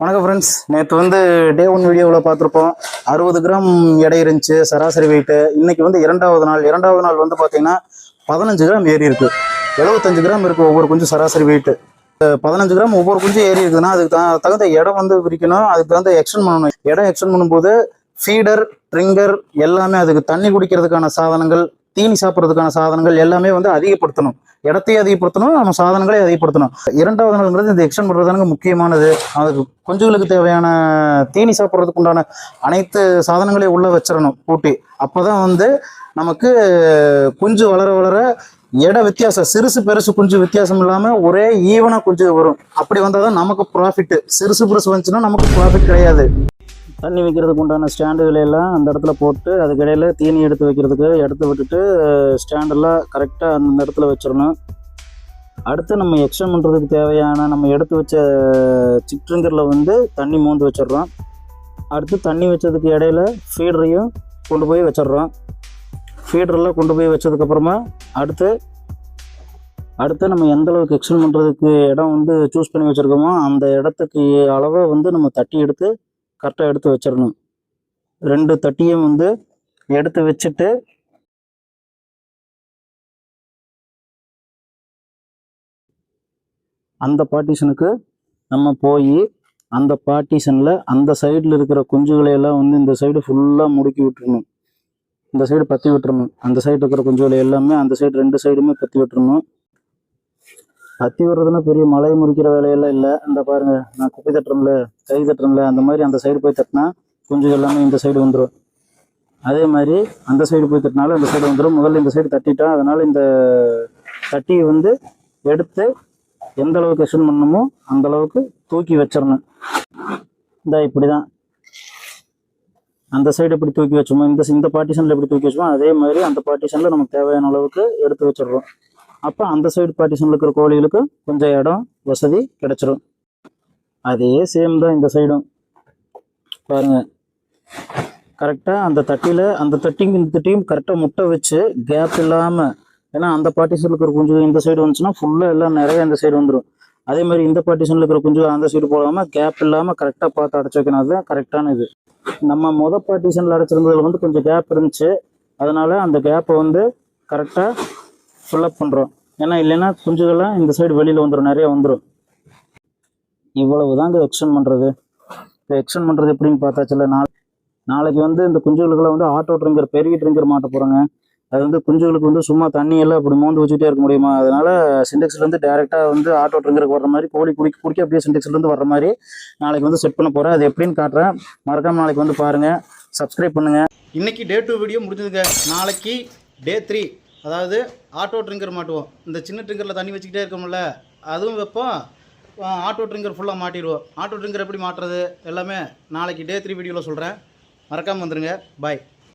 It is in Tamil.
வணக்கம் ஃப்ரெண்ட்ஸ் நேற்று வந்து டே ஒன் வீடியோவில் பார்த்துருப்போம். அறுபது கிராம் எடை இருந்துச்சு சராசரி வெயிட்டு இன்னைக்கு வந்து இரண்டாவது நாள். இரண்டாவது நாள் வந்து பார்த்தீங்கன்னா பதினஞ்சு கிராம் ஏறி இருக்குது எழுபத்தஞ்சு கிராம் இருக்குது ஒவ்வொரு குஞ்சு சராசரி வெயிட்டு பதினஞ்சு கிராம் ஒவ்வொரு குஞ்சும் ஏறி இருக்குதுன்னா அதுக்கு தகுந்த இடம் வந்து விரிக்கணும் அதுக்கு தகுந்த எக்ஸ்டெண்ட் பண்ணணும். இடம் எக்ஸ்டெண்ட் பண்ணும்போது ஃபீடர் ட்ரிங்கர் எல்லாமே அதுக்கு தண்ணி குடிக்கிறதுக்கான சாதனங்கள் தீனி சாப்பிட்றதுக்கான சாதனங்கள் எல்லாமே வந்து அதிகப்படுத்தணும். இடத்தையும் அதிகப்படுத்தணும் நம்ம சாதனங்களையும் அதிகப்படுத்தணும். இரண்டாவது நாள்ங்கிறது இந்த எக்ஸ்டன் பண்ணுறதுதானுங்க முக்கியமானது. அதுக்கு குஞ்சுகளுக்கு தேவையான தீனி சாப்பிட்றதுக்கு உண்டான அனைத்து சாதனங்களையும் உள்ளே வச்சிடணும் பூட்டி அப்போதான் வந்து நமக்கு குஞ்சு வளர வளர இட வித்தியாசம் சிறுசு பெருசு குஞ்சு வித்தியாசம் இல்லாமல் ஒரே ஈவனாக குஞ்சு வரும். அப்படி வந்தால் தான் நமக்கு ப்ராஃபிட்டு சிறுசு பெருசு வந்துச்சுன்னா நமக்கு ப்ராஃபிட் கிடையாது. தண்ணி வைக்கிறதுக்கு உண்டான ஸ்டாண்டுகளை எல்லாம் அந்த இடத்துல போட்டு அதுக்கு இடையில தீனி எடுத்து வைக்கிறதுக்கு எடுத்து விட்டுட்டு ஸ்டாண்டெல்லாம் கரெக்டாக அந்த இடத்துல வச்சிடணும். அடுத்து நம்ம எக்ஸ்டன் பண்ணுறதுக்கு தேவையான நம்ம எடுத்து வச்ச சிற்றுங்கரில் வந்து தண்ணி மோந்து வச்சிடுறோம். அடுத்து தண்ணி வச்சதுக்கு இடையில ஃபீடரையும் கொண்டு போய் வச்சிடுறோம். ஃபீடரெல்லாம் கொண்டு போய் வச்சதுக்கப்புறமா அடுத்து அடுத்து நம்ம எந்த அளவுக்கு எக்ஸ்டன் பண்ணுறதுக்கு இடம் வந்து சூஸ் பண்ணி வச்சுருக்கோமோ அந்த இடத்துக்கு அளவை வந்து நம்ம தட்டி எடுத்து கரெக்டாக எடுத்து வச்சிடணும் ரெண்டு தட்டியும் வந்து எடுத்து வச்சுட்டு அந்த பார்ட்டிஷனுக்கு நம்ம போய் அந்த பார்ட்டிஷனில் அந்த சைடில் இருக்கிற குஞ்சுகளை எல்லாம் வந்து இந்த சைடு ஃபுல்லாக முடுக்கி விட்டுருணும் இந்த சைடு பற்றி விட்டுறணும். அந்த சைடு இருக்கிற குஞ்சுகளை எல்லாமே அந்த சைடு ரெண்டு சைடுமே பற்றி விட்டுறணும். கத்தி விடுறதுன்னா பெரிய மலை முறிக்கிற வேலையெல்லாம் இல்லை. இந்த பாருங்க நான் குப்பை தட்டுறோம்ல கை தட்டுறோம்ல அந்த மாதிரி அந்த சைடு போய் தட்டினா கொஞ்சம் எல்லாமே இந்த சைடு வந்துடும் அதே மாதிரி அந்த சைடு போய் தட்டினாலும் இந்த சைடு வந்துடும் முதல்ல இந்த சைடு தட்டிட்டோம். அதனால இந்த தட்டியை வந்து எடுத்து எந்த அளவுக்கு எக்ஸ்டன் பண்ணணுமோ அந்த அளவுக்கு தூக்கி வச்சிடணும். இந்த இப்படி தான் அந்த சைடு எப்படி தூக்கி வச்சோமோ இந்த இந்த பார்ட்டிஷனில் எப்படி தூக்கி வச்சோமோ அதே மாதிரி அந்த பார்ட்டிஷனில் நமக்கு தேவையான அளவுக்கு எடுத்து வச்சிடுறோம். அப்போ அந்த சைடு பார்ட்டிஷனில் இருக்கிற கோழிகளுக்கு கொஞ்சம் இடம் வசதி கிடச்சிரும். அதே சேம் தான் இந்த சைடும் பாருங்கள் கரெக்டாக அந்த தட்டியில் அந்த தட்டியும் இந்த தட்டியும் கரெக்டாக முட்டை வச்சு கேப் இல்லாமல் ஏன்னா அந்த பார்ட்டிஷனில் இருக்கிற குஞ்சு இந்த சைடு வந்துச்சுன்னா ஃபுல்லாக எல்லாம் நிறைய இந்த சைடு வந்துடும் அதே மாதிரி இந்த பார்ட்டிஷனில் இருக்கிற குஞ்சு அந்த சைடு போடாமல் கேப் இல்லாமல் கரெக்டாக பார்த்து அடைச்சி வைக்கணும். அதுதான் கரெக்டான இது. நம்ம மொதல் பார்ட்டிஷனில் அடைச்சிருந்ததுல வந்து கொஞ்சம் கேப் இருந்துச்சு. அதனால் அந்த கேப்பை வந்து கரெக்டாக ஃபில்லப் பண்ணுறோம் ஏன்னா இல்லைன்னா குஞ்சுகள்லாம் இந்த சைடு வெளியில் வந்துடும் நிறைய வந்துடும் இவ்வளவு தாங்க எக்ஸ்டன் பண்ணுறது இப்போ எக்ஸ்டன் பண்ணுறது எப்படின்னு பார்த்தாச்சுல நாள் நாளைக்கு வந்து இந்த குஞ்சுகளுக்கெல்லாம் வந்து ஆட்டோ ட்ரிங்கர் பெரிய ட்ரிங்கர் மாட்ட போகிறாங்க அது வந்து குஞ்சுகளுக்கு வந்து சும்மா தண்ணியெல்லாம் அப்படி மோந்து வச்சுட்டே இருக்க முடியுமா? அதனால சிண்டெக்ஸ்லேருந்து டேரெக்டாக வந்து ஆட்டோ ட்ரிங்கருக்கு வர்ற மாதிரி கோழி குடிக்க குடிக்க அப்படியே சிண்டெக்ஸ்லேருந்து வர்ற மாதிரி நாளைக்கு வந்து செட் பண்ண போகிறேன் அது எப்படின்னு காட்டுறேன். மறக்காமல் நாளைக்கு வந்து பாருங்கள் சப்ஸ்கிரைப் பண்ணுங்கள் இன்னைக்கு டே டூ வீடியோ முடிஞ்சதுங்க. நாளைக்கு டே த்ரீ அதாவது ஆட்டோ ட்ரிங்கர் மாட்டுவோம். இந்த சின்ன ட்ரிங்கரில் தண்ணி வச்சுக்கிட்டே இருக்கோம்ல அதுவும் வைப்போம். ஆட்டோ ட்ரிங்கர் ஃபுல்லாக மாட்டிடுவோம். ஆட்டோ ட்ரிங்கர் எப்படி மாட்டுறது? எல்லாமே நாளைக்கு டே த்ரீ வீடியோவில் சொல்கிறேன் மறக்காமல் வந்துடுங்க பாய்